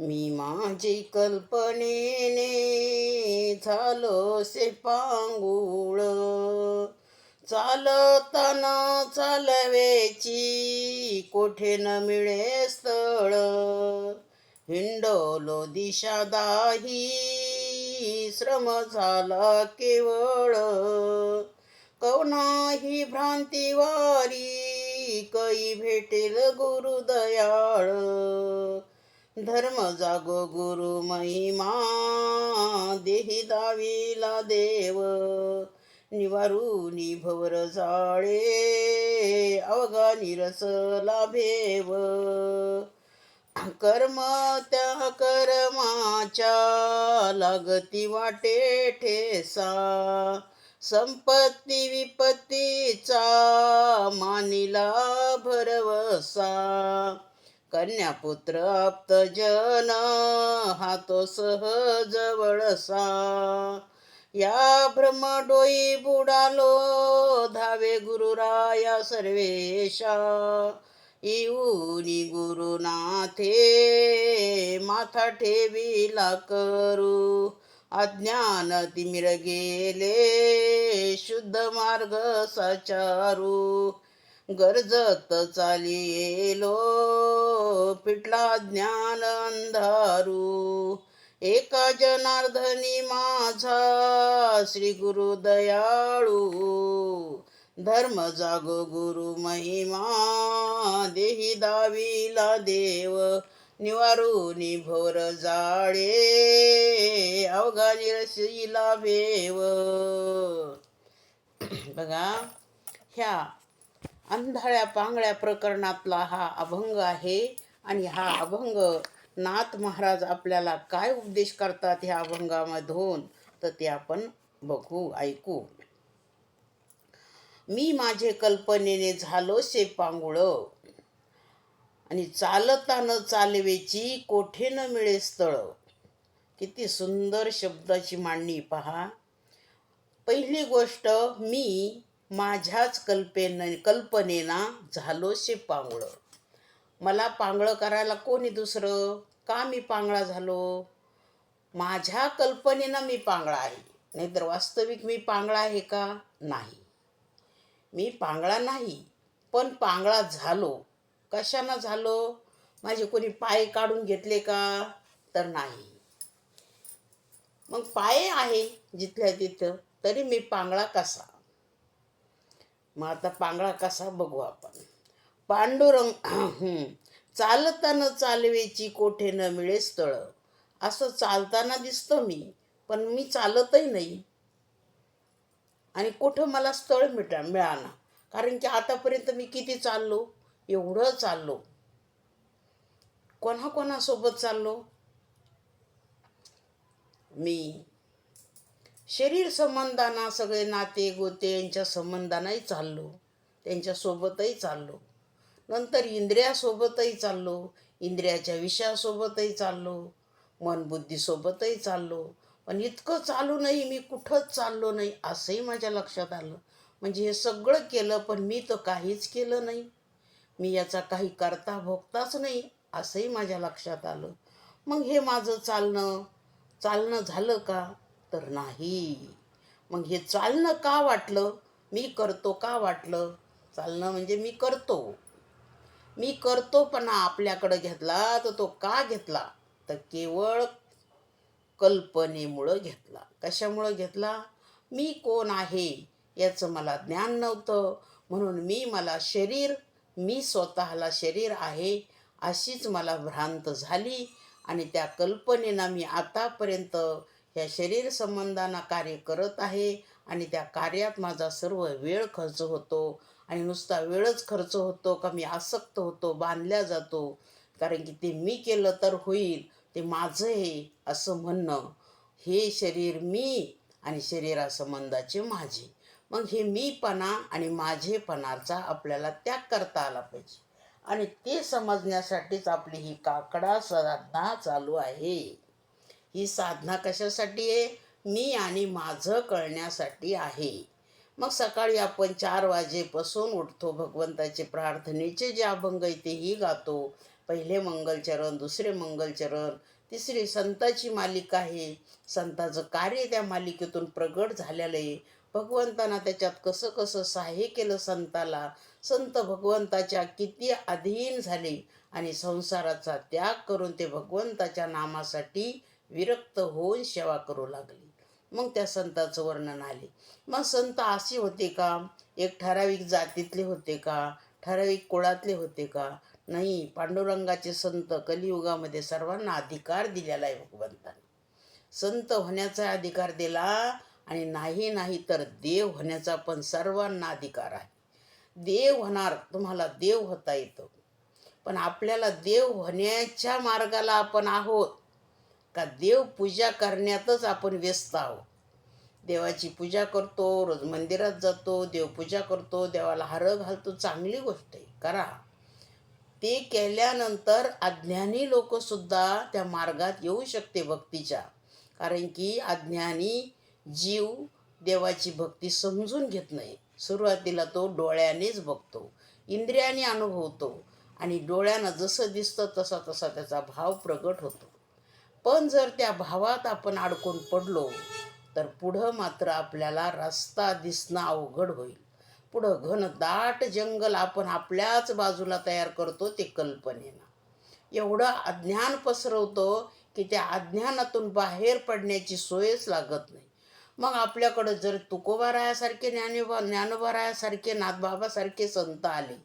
मी माझी कल्पनेने झालो से पांगुळ चालताना चालवेची कोठे न मिळे स्थळ. हिंडोलो दिशादाही श्रम झाला केवळ. कवनाही भ्रांतीवारी वारी भेटेल भेटेल गुरुदयाळ. धर्म जागो गुरु महिमा देही दाविला देव. निवारुनी भवर जाळे अवघा निरस भेव. कर्म त्या कर्माच्या लागती वाटे ठेसा. संपत्ती विपत्तीचा मानिला भरवसा. कन्यापुत्र आप्तजन हा तो सहज वळसा या भ्रमडोई बुडालो धावे गुरुराया सर्वेशा. येऊनी गुरुनाथे माथा ठेवीला करू. अज्ञान तिमिर गेले शुद्ध मार्ग साचारू. गरजत चाली येलो पिटला ज्ञान अंधारू. एका जनार्दनी माझा श्री गुरु दयाळू. धर्म जागो गुरु महिमा देही दाविला देव. निवारुनी भोर जाळे अवघा निरशिला भेव. बघा ह्या अंधाळ्या पांगळ्या प्रकरणातला हा अभंग आहे आणि हा अभंग नाथ महाराज आपल्याला काय उपदेश करतात ह्या अभंगामधून? तर ते आपण बघू ऐकू. मी माझे कल्पनेने झालो से पांगुळ. आणि चालता न चालवेची कोठे न मिळे स्थळ. किती सुंदर शब्दाची मांडणी. पहा पहिली गोष्ट मी माझ्याच कल्पेन कल्पनेना झालो शे पांगळं. मला पांगळं करायला कोणी दुसरं? का मी पांगळा झालो? माझ्या कल्पनेनं मी पांगळा आहे. नाहीतर वास्तविक मी पांगळा आहे का? नाही. मी पांगळा नाही पण पांगळा झालो. कशानं झालो? माझे कोणी पाय काढून घेतले का? तर नाही. मग पाय आहे जिथल्या तिथं तरी मी पांगळा कसा? मग आता पांगळा कसा बघू आपण. पांडुरंग चालताना चालवेची कोठे न मिळे स्थळ. असं चालताना दिसतो मी पण मी चालतही नाही. आणि कुठं मला स्थळ मिटा मिळाना कारण की आतापर्यंत मी किती चाललो? एवढं चाललो. कोणाकोणासोबत चाललो? मी. शरीर संबंधांना सगळे नाते गोते यांच्या संबंधांनाही चाललो. त्यांच्यासोबतही चाललो. नंतर इंद्रियासोबतही चाललो. इंद्रियाच्या विषयासोबतही चाललो. मन बुद्धीसोबतही चाललो. पण इतकं चालू नाही मी कुठंच चाललो नाही असंही माझ्या लक्षात आलं. म्हणजे हे सगळं केलं पण मी तर काहीच केलं नाही. मी याचा काही करता भोगताच नाही असंही माझ्या लक्षात आलं. मग हे माझं चालणं चालणं झालं का? तर नाही. मग हे चालणं का वाटलं? मी करतो का वाटलं? चालणं म्हणजे मी करतो. मी करतोपणा आपल्याकडं घेतला तर तो का घेतला? तर केवळ कल्पनेमुळं घेतला. कशामुळं घेतला? मी कोण आहे याचं मला ज्ञान नव्हतं. म्हणून मी मला शरीर मी स्वतःला शरीर आहे अशीच मला भ्रांत झाली आणि त्या कल्पनेनं मी आतापर्यंत ह्या शरीर संबंधांना कार्य करत आहे आणि त्या कार्यात माझा सर्व वेळ खर्च होतो आणि नुसता वेळच खर्च होतो का मी आसक्त होतो बांधल्या जातो. कारण की ते मी केलं तर होईल ते माझं आहे असं म्हणणं. हे शरीर मी आणि शरीरासंबंधाचे माझे. मग हे मीपणा आणि माझेपणाचा आपल्याला त्याग करता आला पाहिजे. आणि ते समजण्यासाठीच आपली ही काकडा साधना चालू आहे. ही साधना कशासाठी आहे? मी आणि माझं कळण्यासाठी आहे. मग सकाळी आपण चार वाजेपासून उठतो. भगवंताचे प्रार्थनेचे जे अभंग आहे तेही गातो. पहिले मंगलचरण दुसरे मंगलचरण तिसरी संताची मालिका आहे. संताचं कार्य त्या मालिकेतून प्रगट झालेलं आहे. भगवंतांना त्याच्यात कसं कसं सहाय्य केलं संताला. संत भगवंताच्या किती अधीन झाले आणि संसाराचा त्याग करून ते भगवंताच्या नामासाठी विरक्त होऊन सेवा करू लागले. मग त्या संताचं वर्णन आले. मग संत असे होते का? एक ठराविक जातीतले होते का? ठराविक कुळातले होते का? नाही पांडुरंगाचे संत कलियुगामध्ये सर्वांना अधिकार दिलेला आहे भगवंताने. संत होण्याचा अधिकार दिला आणि नाही नाही तर देव होण्याचा पण सर्वांना अधिकार आहे. देव होणार तुम्हाला देव होता येतं. पण आपल्याला देव होण्याच्या मार्गाला आपण आहोत. का देव पूजा करण्यातच आपण व्यस्त आहोत? देवाची पूजा करतो रोज मंदिरात जातो देवपूजा करतो देवाला हार घालतो चांगली गोष्ट आहे करा. ते केल्यानंतर अज्ञानी लोकसुद्धा त्या मार्गात येऊ शकते भक्तीच्या. कारण की अज्ञानी जीव देवाची भक्ती समजून घेत नाही. सुरुवातीला तो डोळ्यानेच बघतो इंद्रियाने अनुभवतो आणि डोळ्यानं जसं दिसतं तसा तसा त्याचा भाव प्रगट होतो. पण जर त्या भावात आपण अडकून पडलो तर पुढं मात्र आपल्याला रस्ता दिसणं अवघड होईल. पुढं घन दाट जंगल आपण आपल्याच बाजूला तयार करतो ते कल्पनेनं. एवढं अज्ञान पसरवतो की त्या अज्ञानातून बाहेर पडण्याची सोयच लागत नाही. मग आपल्याकडं जर तुकोबारायासारखे ज्ञानोबा ज्ञानोबारायासारखे नाथबाबासारखे संत आले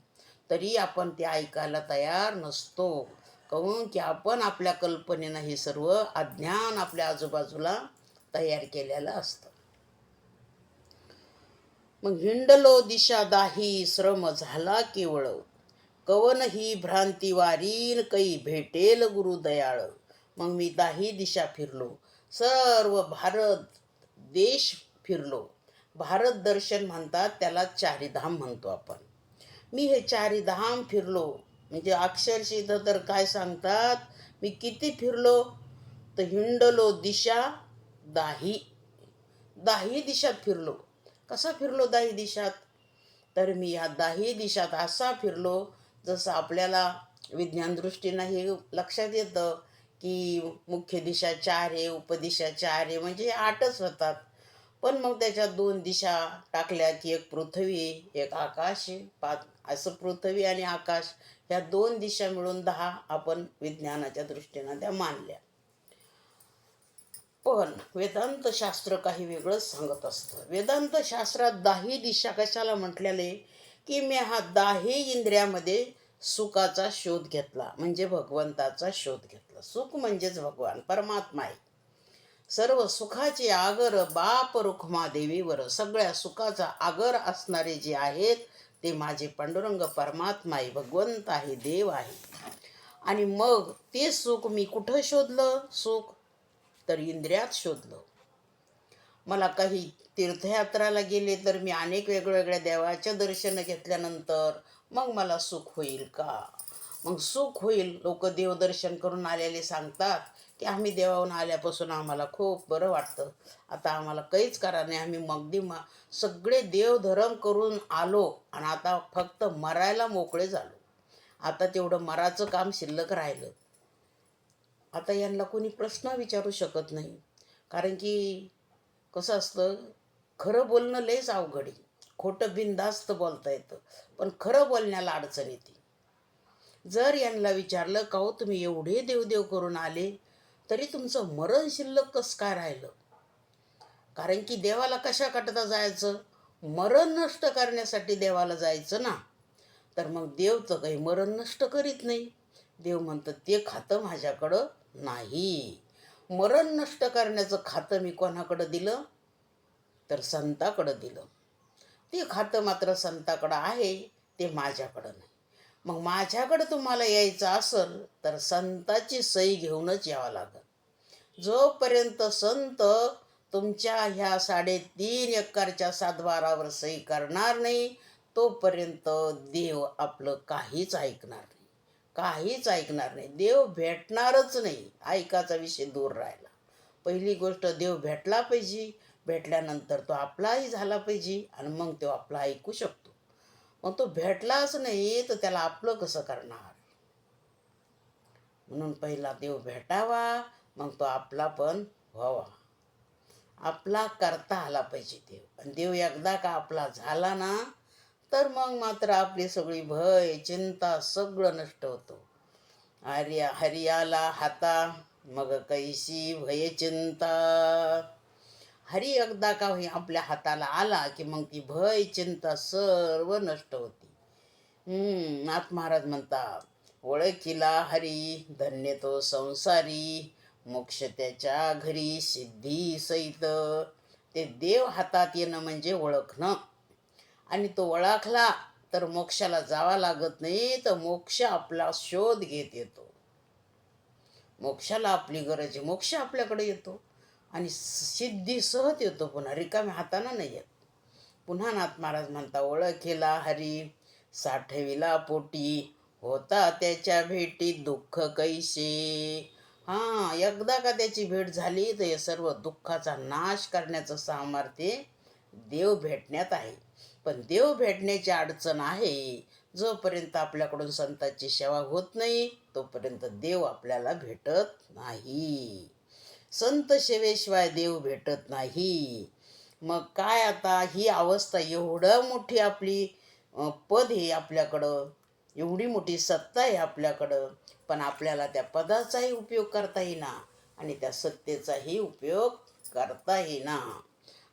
तरी आपण ते ऐकायला तयार नसतो. कहून की आपण आपल्या कल्पनेनं हे सर्व अज्ञान आपल्या आजूबाजूला तयार केलेलं असतं. मग हिंडलो दिशा दाही श्रम झाला केवळ. कवन ही भ्रांती वारीन कै भेटेल गुरु दयाळ मग मी दाही दिशा फिरलो. सर्व भारत देश फिरलो. भारत दर्शन म्हणतात त्याला चारीधाम म्हणतो आपण. मी हे चारीधाम फिरलो. म्हणजे अक्षरशः इथं तर काय सांगतात मी किती फिरलो? तर हिंडलो दिशा दाही. दाही दिशात फिरलो. कसा फिरलो दाही दिशात? तर मी ह्या दाही दिशात असा फिरलो जसं आपल्याला विज्ञानदृष्टीनं हे लक्षात येतं की मुख्य दिशा चार आहे उपदिशा चार आहे म्हणजे आठच होतात. पण मग त्याच्यात दोन दिशा टाकल्या की एक पृथ्वी एक आकाश आहे. पाच असं पृथ्वी आणि आकाश ह्या दोन दिशा मिळून दहा आपण विज्ञानाच्या दृष्टीनं त्या मानल्या. पण वेदांत शास्त्र काही वेगळंच सांगत असतं. वेदांत शास्त्रात दाही दिशा कशाला म्हटलेले की मी हा दाही इंद्रियामध्ये सुखाचा शोध घेतला म्हणजे भगवंताचा शोध घेतला. सुख म्हणजेच भगवान परमात्मा आहे. सर्व सुखाचे आगर बाप रुखमा देवीवर सगळ्या सुखाचा आगर असणारे जे आहेत ते माझे पांडुरंग परमात्मा आहे भगवंत आहे देव आहे. आणि मग ते सुख मी कुठं शोधलं? सुख तर इंद्रियात शोधलं. मला काही तीर्थयात्राला गेले तर मी अनेक वेगवेगळ्या देवाच्या दर्शन घेतल्यानंतर मग मला सुख होईल का? मग सुख होईल. लोक देवदर्शन करून आलेले सांगतात की आम्ही देवाहून आल्यापासून आम्हाला खूप बरं वाटतं. आता आम्हाला काहीच करा नाही. आम्ही मगदी मा सगळे देवधर्म करून आलो आणि आता फक्त मरायला मोकळे झालो. आता तेवढं मराचं काम शिल्लक राहिलं. आता यांना कोणी प्रश्न विचारू शकत नाही. कारण की कसं असतं खरं बोलणं लयच अवघड आहे. खोटं बिनधास्त बोलता येतं. पण खरं बोलण्याला अडचण येते. जर यांना विचारलं का हो तुम्ही एवढे देवदेव करून आले तरी तुमचं मरण शिल्लक कसं काय राहिलं? कारण की देवाला कशा कटता जायचं? मरण नष्ट करण्यासाठी देवाला जायचं ना. तर मग देव तर काही मरण नष्ट करीत नाही. देव म्हणतं ते खातं माझ्याकडं नाही. मरण नष्ट करण्याचं खातं मी कोणाकडं दिलं? तर संताकडं दिलं. ते खातं मात्र संताकडं आहे ते माझ्याकडं नाही. मग माझ्याकडं तुम्हाला यायचं असेल तर संताची सही घेऊनच यावं लागेल. जोपर्यंत संत तुमच्या ह्या साडेतीन एकरच्या सातबारावर सही करणार नाही तोपर्यंत देव आपलं काहीच ऐकणार नाही. काहीच ऐकणार नाही. देव भेटणारच नाही. ऐकाचा विषय दूर राहिला. पहिली गोष्ट देव भेटला पाहिजे. भेटल्यानंतर तो आपलाही झाला पाहिजे आणि मग तो आपला ऐकू शकतो. मग तो भेटलाच नाही तर त्याला आपलं कसं करणार? म्हणून पहिला देव भेटावा मग तो आपला पण व्हावा. आपला करता आला पाहिजे देव. आणि देव एकदा का आपला झाला ना तर मग मात्र आपली सगळी भय चिंता सगळं नष्ट होतो. आर्या हरियाला हाता मग कैसी भय चिंता हरी एकदा का होई आपल्या हाताला आला की मग ती भय चिंता सर्व नष्ट होती. हम्म नाथ महाराज म्हणतात ओळखीला हरी धन्य तो संसारी मोक्ष त्याच्या घरी सिद्धी सहित. ते देव हातात येणं म्हणजे ओळखणं. आणि तो ओळखला तर मोक्षाला जावा लागत नाही तर मोक्ष आपला शोध घेत येतो. मोक्षाला आपली गरज आहे मोक्ष आपल्याकडे येतो. आणि सिद्धी सहज येतो पुन्हा. रिकाम्या हातानं नाही येत. पुन्हा नाथ महाराज म्हणता ओळखेला हरी साठविला पोटी होता त्याच्या भेटीत दुःख कैसे? हां एकदा का त्याची भेट झाली तर हे सर्व दुःखाचा नाश करण्याचं सामर्थ्य देव भेटण्यात आहे. पण देव भेटण्याची अडचण आहे. जोपर्यंत आपल्याकडून संतांची सेवा होत नाही तोपर्यंत देव आपल्याला भेटत नाही. संत सेवेशिवाय देव भेटत नाही. मग काय आता? ही अवस्था एवढं मोठी आपली पद हे आपल्याकडं. एवढी मोठी सत्ता आहे आपल्याकडं. पण आपल्याला त्या पदाचाही उपयोग करता येईना आणि त्या सत्तेचाही उपयोग करता येईना.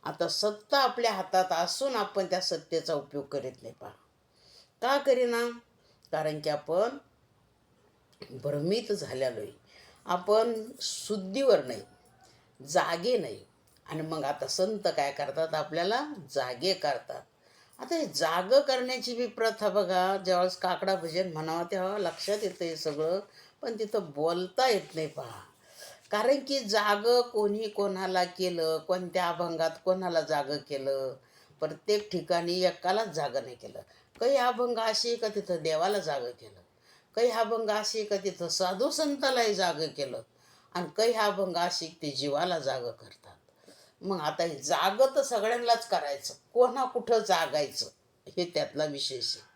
आता सत्ता आपल्या हातात असून आपण त्या सत्तेचा उपयोग करीत नाही पहा. का करीना? कारण की आपण भ्रमित झालेलो आहे. आपण शुद्धीवर नाही जागे नाही. आणि मग आता संत काय करतात? आपल्याला जागे करतात. आता हे जागं करण्याची बी प्रथा बघा ज्यावेळेस काकडा भजन म्हणावं तेव्हा लक्षात येतं हे सगळं पण तिथं बोलता येत नाही पहा. कारण की जागं कोणी कोणाला केलं कोणत्या अभंगात कोणाला जागं केलं? प्रत्येक ठिकाणी एकालाच जाग नाही केलं. काही अभंग असे का तिथं देवाला जागं केलं? काही अभंग अशी का तिथं साधू संतालाही जागं केलं. आणि काही अभंग अशी ते जीवाला जागं करतात. मग आता हे जागं तर सगळ्यांनाच करायचं. कोणा कुठं जागायचं? हे त्यातला विशेष आहे.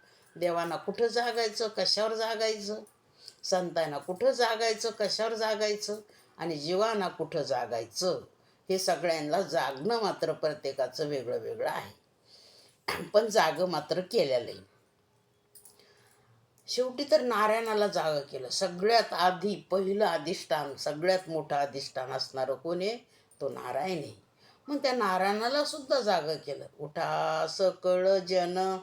देवांना कुठं जागायचं? कशावर जागायचं? संतांना कुठं जागायचं? कशावर जागायचं? आणि जीवांना कुठं जागायचं? हे सगळ्यांना जागणं मात्र प्रत्येकाचं वेगळं वेगळं आहे. पण जागं मात्र केलेलं आहे. शेवटी तर नारायणाला जागं केलं. सगळ्यात आधी पहिलं अधिष्ठान सगळ्यात मोठं अधिष्ठान असणारं कोण आहे? तो नारायण आहे. मग त्या नारायणाला सुद्धा जागं केलं. उठा सकळ जन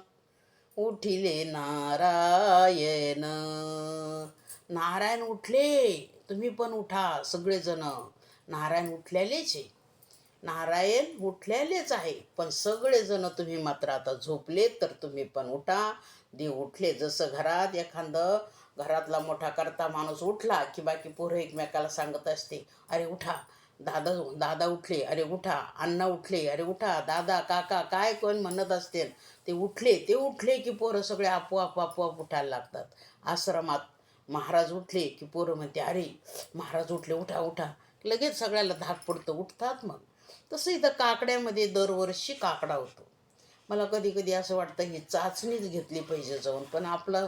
उठिले नारायण. नारायण उठले तुम्ही पण उठा सगळेजण. नारायण उठलेलेच आहे. नारायण उठलेलेच आहे. पण सगळेजण तुम्ही मात्र आता झोपलेत तर तुम्ही पण उठा. देव उठले जसं घरात एखादं घरातला मोठा करता माणूस उठला की बाकी पोरं एकमेकाला सांगत असते अरे उठा दादा दादा उठले अरे उठा अण्णा उठले अरे उठा दादा काका काय कोण म्हणत असतील ते उठले ते उठले की पोरं सगळे आपोआप आपोआप उठायला लागतात. आश्रमात महाराज उठले की पोरं म्हणते अरे महाराज उठले उठा उठा. लगेच सगळ्याला धाक पडतं उठतात मग. तसं इथं काकड्यामध्ये दरवर्षी काकडा होतो. मला कधी कधी असं वाटतं ही चाचणीच घेतली पाहिजे जाऊन. पण आपलं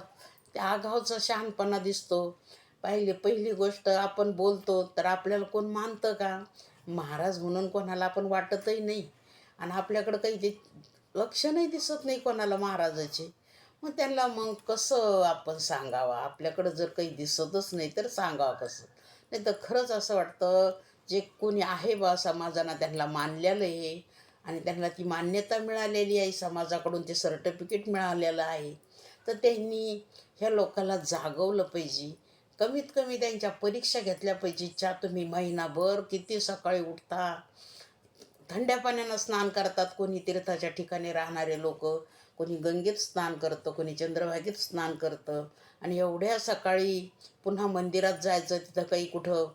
त्या आगावचा शहाणपणा दिसतो. पाहिले पहिली गोष्ट आपण बोलतो तर आपल्याला कोण मानतं का? महाराज म्हणून कोणाला आपण वाटतही नाही. आणि आपल्याकडं काही ते लक्ष नाही दिसत नाही कोणाला महाराजाचे. मग त्यांना मग कसं आपण सांगावं? आपल्याकडं जर काही दिसतच नाही तर सांगावं कसं? नाही तर खरंच असं वाटतं जे कोणी आहे बा समाजानं त्यांना मानलेलं आहे आणि त्यांना ती मान्यता मिळालेली आहे समाजाकडून ते सर्टिफिकेट मिळालेलं आहे तर त्यांनी ह्या लोकांना जागवलं पाहिजे. कमीत कमी त्यांच्या परीक्षा घेतल्या पाहिजे इच्छा तुम्ही महिनाभर किती सकाळी उठता थंड्या पाण्यानं स्नान करतात कोणी तीर्थाच्या ठिकाणी राहणारे लोक कोणी गंगेत स्नान करतं कोणी चंद्रभागेत स्नान करतं. आणि एवढ्या सकाळी पुन्हा मंदिरात जायचं तिथं काही कुठं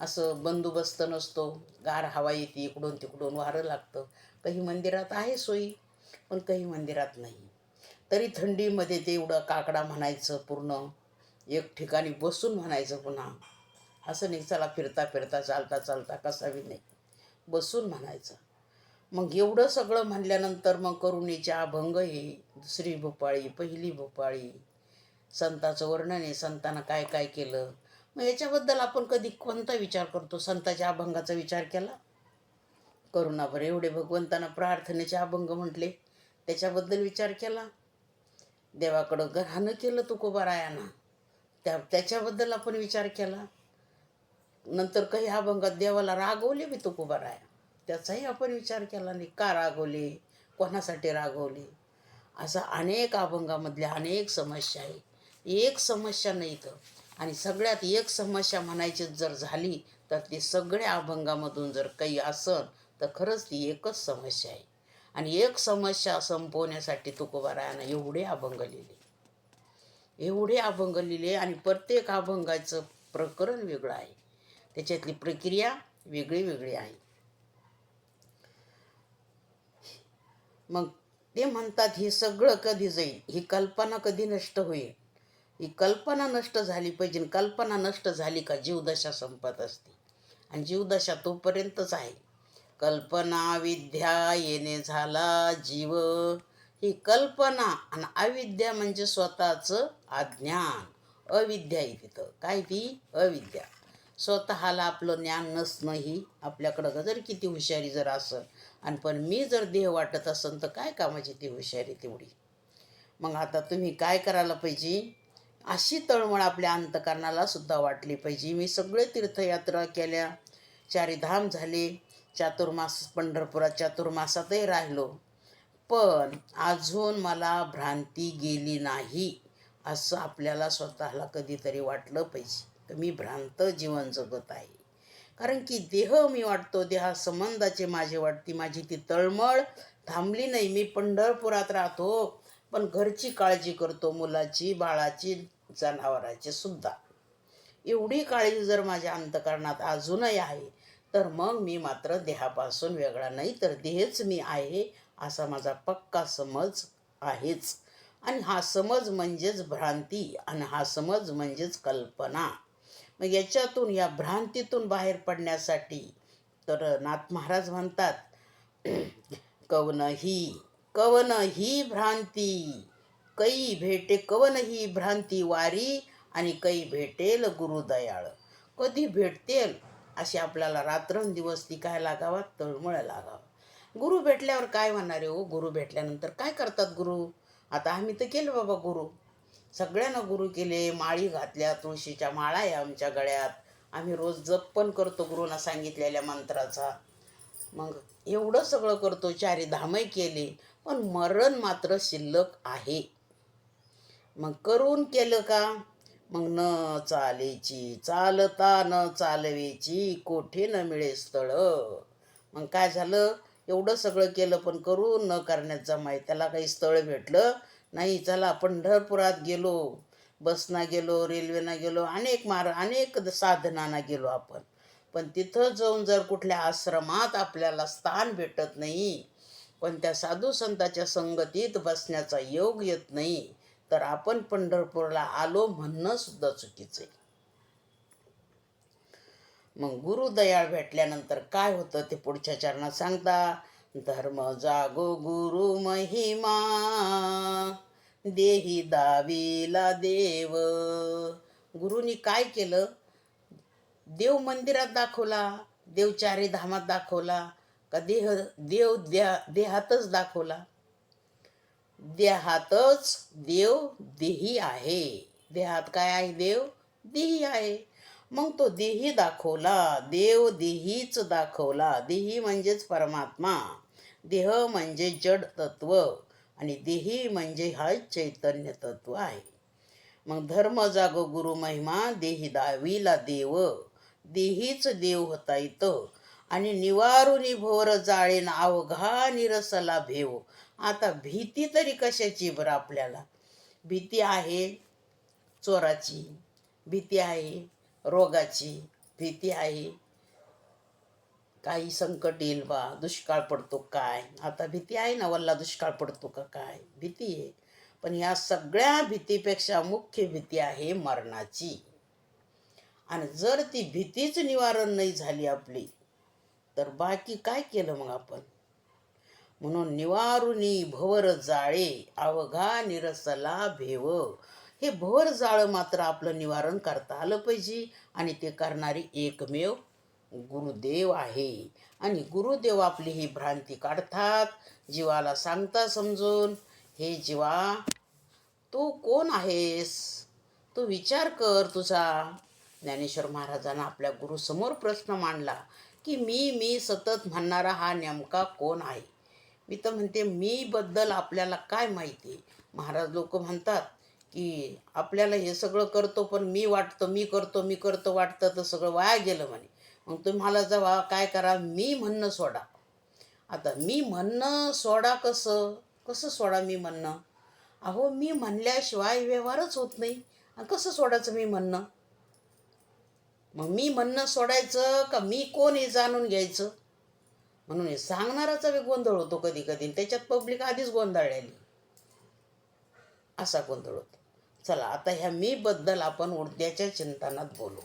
असं बंदोबस्त नसतो. गार हवा येते इकडून तिकडून वारं लागतं. काही मंदिरात आहे सोयी पण काही मंदिरात नाही. तरी थंडीमध्ये ते एवढं काकडा म्हणायचं पूर्ण. एक ठिकाणी बसून म्हणायचं पुन्हा. असं नाही चला फिरता फिरता चालता चालता कसा बी नाही. बसून म्हणायचं. मग एवढं सगळं म्हणल्यानंतर मग करुणेचे अभंग हे दुसरी भोपाळी पहिली भोपाळी. संताचं वर्णन आहे संतानं काय काय केलं? मग याच्याबद्दल आपण कधी कोणता विचार करतो? संताच्या अभंगाचा विचार केला? करुणाभर एवढे भगवंतांना प्रार्थनेचे अभंग म्हटले. त्याच्याबद्दल विचार केला? देवाकडं घरानं केलं तुकोबारायानं. त्या त्याच्याबद्दल आपण विचार केला? नंतर काही अभंगात देवाला रागवले मी तुकोबाराया. त्याचाही आपण विचार केला नाही. का रागवले? कोणासाठी रागवले? असा अनेक अभंगामधल्या अनेक समस्या आहे. एक समस्या नाही तर. आणि सगळ्यात एक समस्या म्हणायची जर झाली तर ती सगळ्या अभंगामधून जर काही असन तर खरंच ती एकच समस्या आहे. आणि एक समस्या संपवण्यासाठी तुकोबारायानं एवढे अभंग लिहिले. एवढे अभंग लिहिले आणि प्रत्येक अभंगाचं प्रकरण वेगळं आहे. त्याच्यातली प्रक्रिया वेगळी वेगळी आहे. मग ते म्हणतात हे सगळं कधी जाईल? ही कल्पना कधी नष्ट होईल? ही कल्पना नष्ट झाली पाहिजे. कल्पना नष्ट झाली का जीवदशा संपत असते. आणि जीवदशा तोपर्यंतच आहे. कल्पना विद्या येणे झाला जीव. ही कल्पना आणि अविद्या म्हणजे स्वतःचं अज्ञान. अविद्या आहे तिथं. काय ती? अविद्या. स्वतःला आपलं ज्ञान नसणं ही आपल्याकडं जर किती हुशारी जर असेल आणि पण मी जर देह वाटत असेल तर काय कामाची ती हुशारी तेवढी? मग आता तुम्ही काय करायला पाहिजे? अशी तळमळ आपल्या अंतकरणाला सुद्धा वाटली पाहिजे. मी सगळे तीर्थयात्रा केल्या. चारीधाम झाले. चातुर्मास पंढरपुरात चातुर्मासातही राहिलो. पण अजून मला भ्रांती गेली नाही असं आपल्याला स्वतःला कधीतरी वाटलं पाहिजे. तर मी भ्रांत जीवन जगत आहे. कारण की देह मी वाटतो देहा संबंधाचे माझे वाटते. माझी ती तळमळ थांबली नाही. मी पंढरपुरात राहतो. पण घरची काळजी करतो मुलाची बाळाची जनावराची सुद्धा. एवढी काळजी जर माझ्या अंतकरणात अजूनही आहे तर मग मी मात्र देहापासून वेगळा नाही तर देहच मी आहे असा माझा पक्का समज आहेच. आणि हा समज म्हणजेच भ्रांती आणि हा समज म्हणजेच कल्पना. मग याच्यातून या भ्रांतीतून बाहेर पडण्यासाठी तर नाथ महाराज म्हणतात कवन ही कवन ही भ्रांती. कई भेटे कवन ही भ्रांती वारी आणि कै भेटेल गुरुदयाळ. कधी भेटतेल अशी आपल्याला रात्रंदिवस ती काय लागावा तळमळ लागावा. गुरु भेटल्यावर काय म्हणणार आहे हो? गुरु भेटल्यानंतर काय करतात गुरु? आता आम्ही तर केलं बाबा गुरु. सगळ्यांना गुरु केले माळी घातल्या तुळशीच्या माळा आहे आमच्या गळ्यात. आम्ही रोज जप पण करतो गुरुना सांगितलेल्या मंत्राचा. मग एवढं सगळं करतो चारी धामही केले. पण मरण मात्र शिल्लक आहे. मग करून केलं का? मग न चालेची चालता न चालवेची कोठे न मिळे स्थळ. मग काय झालं? एवढं सगळं केलं पण करून न करण्यात माहीत. त्याला काही स्थळ भेटलं नाही. चला पंढरपुरात गेलो. बसना गेलो रेल्वेनं गेलो अनेक मार अनेक साधनांना गेलो आपण. पण तिथं जाऊन जर कुठल्या आश्रमात आपल्याला स्थान भेटत नाही पण त्या साधू संताच्या संगतीत बसण्याचा योग येत नाही. तर आपण पंढरपूरला आलो म्हणणं सुद्धा चुकीचं आहे. मग गुरु दयाळ भेटल्यानंतर काय होतं ते पुढच्या चरणात सांगता? धर्म जागो गुरु महिमा देही दावीला देव. गुरुनी काय केलं? देव मंदिरात दाखवला देव चारी धामात दाखवला का देह देव द्या देहातच दाखवला. देहातच देव देही आहे. देहात काय आहे देव? देही आहे. मग तो देही दाखवला. देव देहीच दाखवला. देही म्हणजेच परमात्मा. देह म्हणजे जड तत्व. आणि देही म्हणजे हा चैतन्य तत्व आहे. मग धर्म जागो गुरु महिमा देही दावीला देव. देहीच देव होता इथं. आणि निवारुनी भोर जाळेन अवघा निरसला भेव. आता भीती तरी कशाची बरं आपल्याला? भीती आहे चोराची भीती आहे रोगाची भीती आहे काही संकट येईल बा दुष्काळ पडतो काय? आता भीती आहे ना वल्ला दुष्काळ पडतो का काय? भीती आहे. पण या सगळ्या भीतीपेक्षा मुख्य भीती आहे मरणाची. आणि जर ती भीतीच निवारण नाही झाली आपली तर बाकी काय केलं मग आपण? म्हणून निवारुनी भवर जाळे अवघा निरसला भेव. हे भवर जाळं मात्र आपलं निवारण करता आलं पाहिजे आणि ते करणारी एकमेव गुरुदेव आहे. आणि गुरुदेव आपली ही भ्रांती काढतात जीवाला सांगता समजून हे जीवा तू कोण आहेस? तू विचार कर तुझा. ज्ञानेश्वर महाराजांना आपल्या गुरुसमोर प्रश्न मांडला. की मी मी सतत म्हणणारा हा नेमका कोण आहे? मी तर म्हणते मीबद्दल आपल्याला काय माहिती? महाराज लोक म्हणतात की आपल्याला हे सगळं करतो पण मी वाटतं मी करतो मी करतो वाटतं तर सगळं वाया गेलं म्हणे. मग तुम्हाला जेव्हा काय करा? मी म्हणणं सोडा. आता मी म्हणणं सोडा कसं? कसं सोडा मी म्हणणं? अहो मी म्हणल्याशिवाय व्यवहारच होत नाही. कसं सोडायचं मी म्हणणं? मग मी म्हणणं सोडायचं का मी कोण हे जाणून घ्यायचं? म्हणून हे सांगणाराचा बी गोंधळ होतो कधी कधी त्याच्यात पब्लिक आधीच गोंधळलेली. असा गोंधळ होतो. चला आता ह्या मी बद्दल आपण उडद्याच्या चिंतनात बोलू.